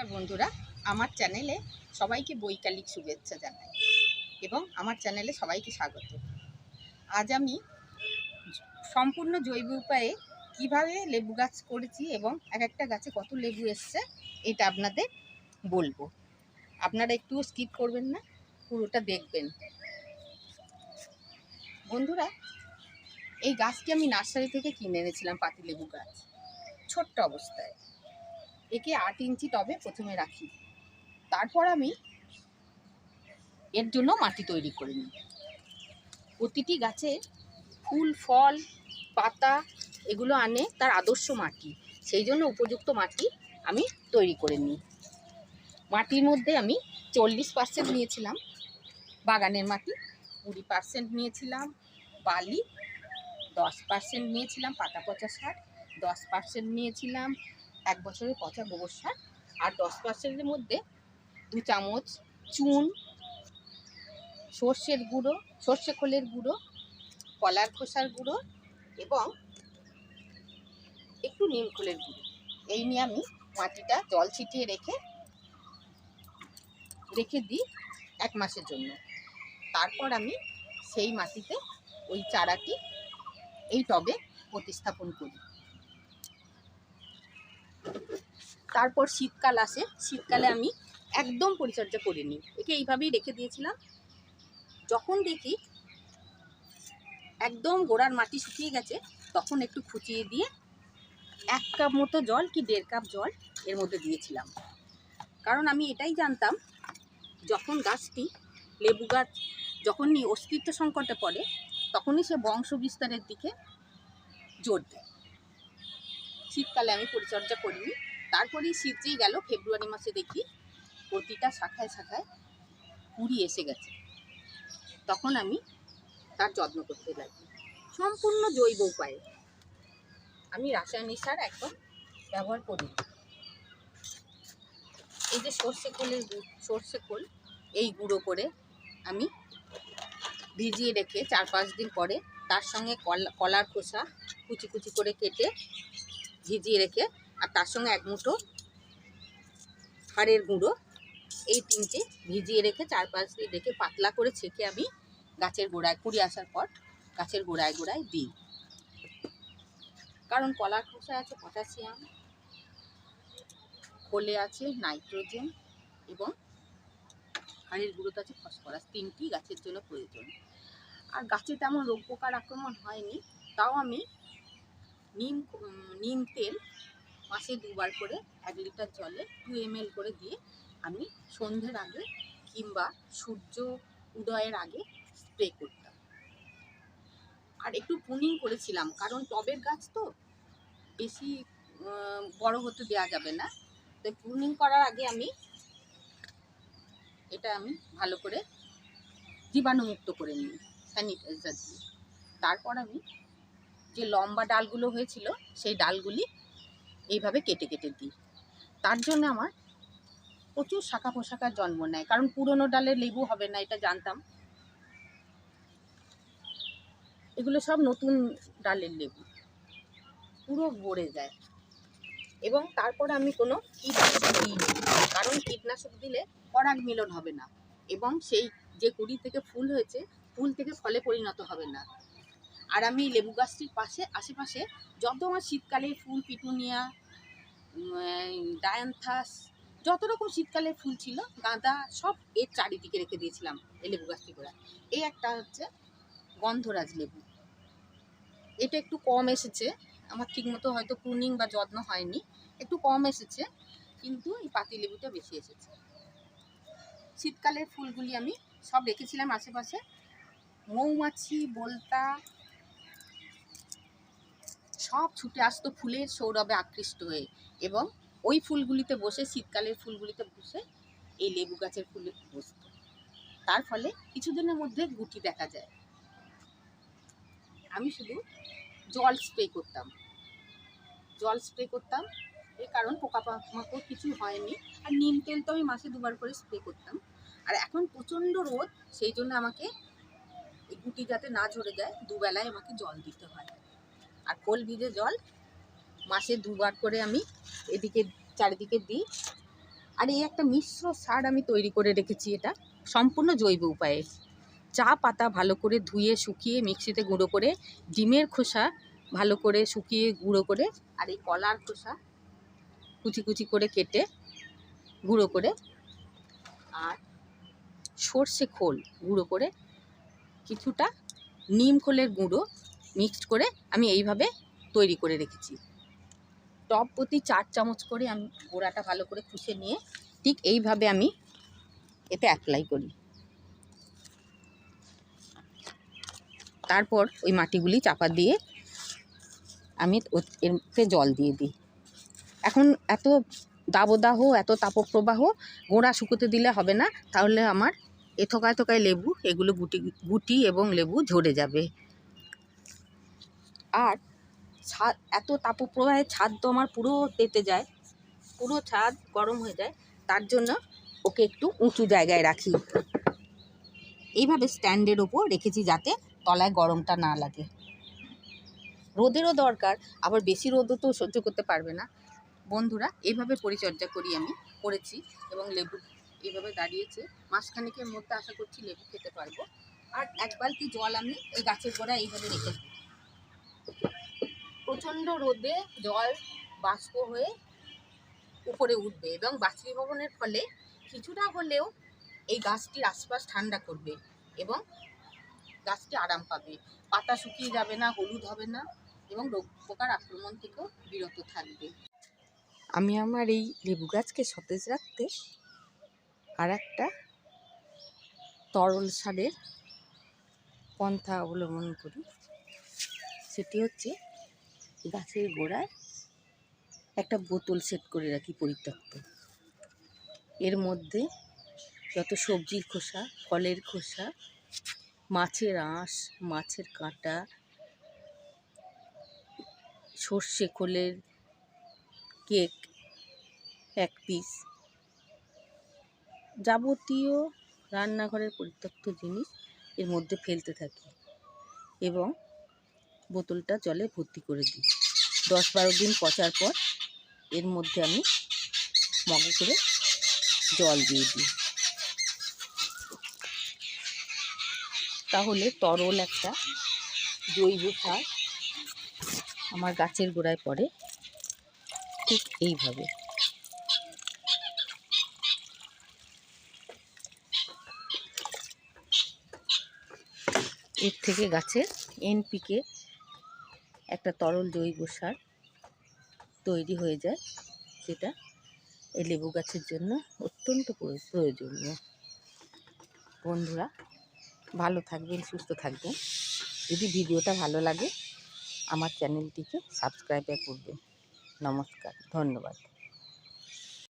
নমস্কার বন্ধুরা, আমার চ্যানেলে সবাইকে বৈকালিক শুভেচ্ছা জানাই এবং আমার চ্যানেলে সবাইকে স্বাগত। আজ আমি সম্পূর্ণ জৈব উপায়ে কীভাবে লেবু গাছ করেছি এবং এক একটা গাছে কত লেবু এসছে, এটা আপনাদের বলব। আপনারা একটু স্কিপ করবেন না, পুরোটা দেখবেন। বন্ধুরা, এই গাছটি আমি নার্সারি থেকে কিনে এনেছিলাম পাতিলেবু গাছ, ছোট্ট অবস্থায়। একে আট ইঞ্চি টবে প্রথমে রাখি। তারপর আমি এর জন্য মাটি তৈরি করে নিই। প্রতিটি গাছে ফুল, ফল, পাতা এগুলো আনে তার আদর্শ মাটি। সেই জন্য উপযুক্ত মাটি আমি তৈরি করে নিই। মাটির মধ্যে আমি চল্লিশ পার্সেন্ট নিয়েছিলাম। বাগানের মাটি কুড়ি পার্সেন্ট নিয়েছিলাম। বালি দশ পার্সেন্ট নিয়েছিলাম। পাতা পচা সার দশ পার্সেন্ট নিয়েছিলাম। এক বছরের পচা গোবর সার আর দশ পার্সেন্টের মধ্যে দু চামচ চুন, সর্ষের গুঁড়ো, সর্ষে খোলের গুঁড়ো, কলার খোসার গুঁড়ো এবং একটু নিম খোলের গুঁড়ো। এই নিয়ে আমি মাটিটা জল ছিটিয়ে রেখে রেখে দিই এক মাসের জন্য। তারপর আমি সেই মাটিতে ওই চারাটি এই টবে প্রতিস্থাপন করি। তারপর শীতকাল আসে, শীতকালে আমি একদম পরিচর্যা করিনি। একে এইভাবেই রেখে দিয়েছিলাম। যখন দেখি একদম গোড়ার মাটি শুকিয়ে গেছে, তখন একটু খুঁচিয়ে দিয়ে এক কাপ মতো জল কি দেড় কাপ জল এর মধ্যে দিয়েছিলাম। কারণ আমি এটাই জানতাম, যখন গাছটি লেবু গাছ যখনই অস্তিত্ব সংকটে পড়ে, তখনই সে বংশ বিস্তারের দিকে জোর দেয়। শীতকালে আমি পরিচর্যা করিনি। তারপরেই শীত যেই গেল ফেব্রুয়ারি মাসে দেখি প্রতিটা শাখায় শাখায় কুড়ি এসে গেছে। তখন আমি তার যত্ন করতে লাগি। সম্পূর্ণ জৈব উপায়ে। আমি রাসায়নিক সার একদম ব্যবহার করি। এই যে সর্ষে খোলের গু- সর্ষে খোল, এই গুঁড়ো করে আমি ভিজিয়ে রেখে চার পাঁচ দিন পরে তার সঙ্গে কলা কলার খোসা কুচি কুচি করে কেটে ভিজিয়ে রেখে আর তার সঙ্গে এক মুঠো হাড়ের গুঁড়ো। এই তিনটে ভিজিয়ে রেখে চার পাঁচ রেখে পাতলা করে ছেঁকে আমি গাছের গোড়ায়, কুড়ি আসার পর গাছের গোড়ায় গোড়ায় দিই। কারণ কলার খোসা আছে পটাশিয়াম, খোলে আছে নাইট্রোজেন এবং হাড়ের গুঁড়োতে আছে ফসফরাস। তিনটি গাছের জন্য প্রয়োজন। আর গাছে তেমন রোগ পোকার আক্রমণ হয়নি, তাও আমি নিম নিম তেল মাসে দুবার করে এক লিটার জলে টু এম করে দিয়ে আমি সন্ধ্যের আগে কিংবা সূর্য উদয়ের আগে স্প্রে করতাম। আর একটু পুনিং করেছিলাম, কারণ টবের গাছ তো বেশি বড় হতে দেওয়া যাবে না। তো পুনিং করার আগে আমি এটা আমি ভালো করে জীবাণুমুক্ত করে নিই স্যানিটাইজার দিয়ে। তারপর আমি যে লম্বা ডালগুলো হয়েছিল, সেই ডালগুলি এইভাবে কেটে কেটে দিই। তার জন্য আমার প্রচুর শাখা পোশাকার জন্ম নেয়। কারণ পুরনো ডালের লেবু হবে না, এটা জানতাম। এগুলো সব নতুন ডালের লেবু। পুরো ভরে যায়। এবং তারপর আমি কোনো কীটনাশক দিই। কারণ কীটনাশক দিলে পরাগ মিলন হবে না। এবং সেই যে কুড়ি থেকে ফুল হয়েছে, ফুল থেকে ফলে পরিণত হবে না। আর আমি লেবু গাছটির পাশে, আশেপাশে যত আমার শীতকালে ফুল, পিটুনিয়া ডায়ান্থাস, যত রকম শীতকালে ফুল ছিল, গাঁদা, সব এর চারিদিকে রেখে দিয়েছিলাম এই লেবু গাছটি করে। এই একটা হচ্ছে গন্ধরাজ লেবু। এটা একটু কম এসেছে, আমার ঠিকমতো হয়তো প্রুনিং বা যত্ন হয়নি, একটু কম এসেছে, কিন্তু এই পাতি লেবুটা বেশি এসেছে। শীতকালের ফুলগুলি আমি সব রেখেছিলাম আশেপাশে। মৌমাছি, বলতা সব ছুটে আসতো ফুলের সৌরভে আকৃষ্ট হয়ে এবং ওই ফুলগুলিতে বসে, শীতকালের ফুলগুলিতে বসে এই লেবু গাছের ফুলে বসতো। তার ফলে কিছুদিনের মধ্যে গুটি দেখা যায়। আমি শুধু জল স্প্রে করতাম। জল স্প্রে করতাম, এর কারণ পোকা মাকড় কিছু হয়নি। আর নিম তেল তো আমি মাসে দুবার করে স্প্রে করতাম। আর এখন প্রচণ্ড রোদ, সেই জন্য আমাকে গুটি যাতে না ঝরে যায়, দুবেলায় আমাকে জল দিতে হয়। আর কোল ভিজে জল মাসে দুবার করে আমি এদিকে চারিদিকে দিই। আর এই একটা মিশ্র সার আমি তৈরি করে রেখেছি এটা। সম্পূর্ণ জৈব উপায়ে। চা পাতা ভালো করে ধুয়ে, শুকিয়ে মিক্সিতে গুঁড়ো করে, ডিমের খোসা ভালো করে শুকিয়ে গুঁড়ো করে আর এই কলার খোসা কুচি কুচি করে কেটে গুঁড়ো করে আর সর্ষে খোল গুঁড়ো করে কিছুটা নিম খোলের গুঁড়ো মিক্সড করে আমি এইভাবে তৈরি করে রেখেছি। টপ প্রতি চার চামচ করে আমি গোড়াটা ভালো করে খুশে নিয়ে ঠিক এইভাবে আমি এতে অ্যাপ্লাই করি। তারপর ওই মাটিগুলি চাপা দিয়ে আমি এরতে জল দিয়ে দিই। এখন এত দাবদাহ, এত তাপপ্রবাহ, গোড়া শুকোতে দিলে হবে না, তাহলে আমার এ থকায় থকায় লেবু, এগুলো গুটি গুটি এবং লেবু ঝরে যাবে। আর ছাদ, এত তাপপ্রবাহে ছাদ তো আমার পুরো পেতে যায়, পুরো ছাদ গরম হয়ে যায়, তার জন্য ওকে একটু উঁচু জায়গায় রাখি। এইভাবে স্ট্যান্ডের ওপর রেখেছি যাতে তলায় গরমটা না লাগে। রোদেরও দরকার, আবার বেশি রোদও তো সহ্য করতে পারবে না। বন্ধুরা এইভাবে পরিচর্যা করি আমি, করেছি এবং লেবু এইভাবে দাঁড়িয়েছে। মাসখানেকের মধ্যে আশা করছি লেবু খেতে পারব। আর এক বালতি জল আমি এই গাছের গোড়ায় এইভাবে রেখে দিই। প্রচণ্ড রোদে জল বাষ্প হয়ে উপরে উঠবে এবং বাষ্পীভবনের ফলে কিছুটা হলেও এই গাছটির আশপাশ ঠান্ডা করবে এবং গাছটি আরাম পাবে। পাতা শুকিয়ে যাবে না, হলুদ হবে না এবং রোগ পোকার আক্রমণ থেকেও বিরত থাকবে। আমি আমার এই লেবু গাছকে সতেজ রাখতে আর একটা তরল সারের পন্থা অবলম্বন করি। সেটি হচ্ছে গাছের গোড়ায় একটা বোতল সেট করে রাখি পরিত্যক্ত। এর মধ্যে যত সবজির খোসা, ফলের খোসা, মাছের আঁশ, মাছের কাঁটা, সর্ষে খোলের কেক এক পিস যাবতীয় রান্নাঘরের পরিত্যক্ত জিনিস এর মধ্যে ফেলতে থাকি এবং বোতলটা জলে ভর্তি করে দিই। দশ বারো দিন পচার পর এর মধ্যে আমি মগে করে জল দিয়ে দিই। তাহলে তরল একটা জৈব সার আমার গাছের গোড়ায় পড়ে ঠিক এইভাবে। এর থেকে গাছের এনপিকে একটা তরল জৈব সার তৈরি হয়ে যায়, যেটা এই লেবু গাছের জন্য অত্যন্ত প্রয়োজনীয়। বন্ধুরা, ভালো থাকবেন, সুস্থ থাকবেন। যদি ভিডিওটা ভালো লাগে, আমার চ্যানেলটিকে সাবস্ক্রাইব করবেন। নমস্কার, ধন্যবাদ।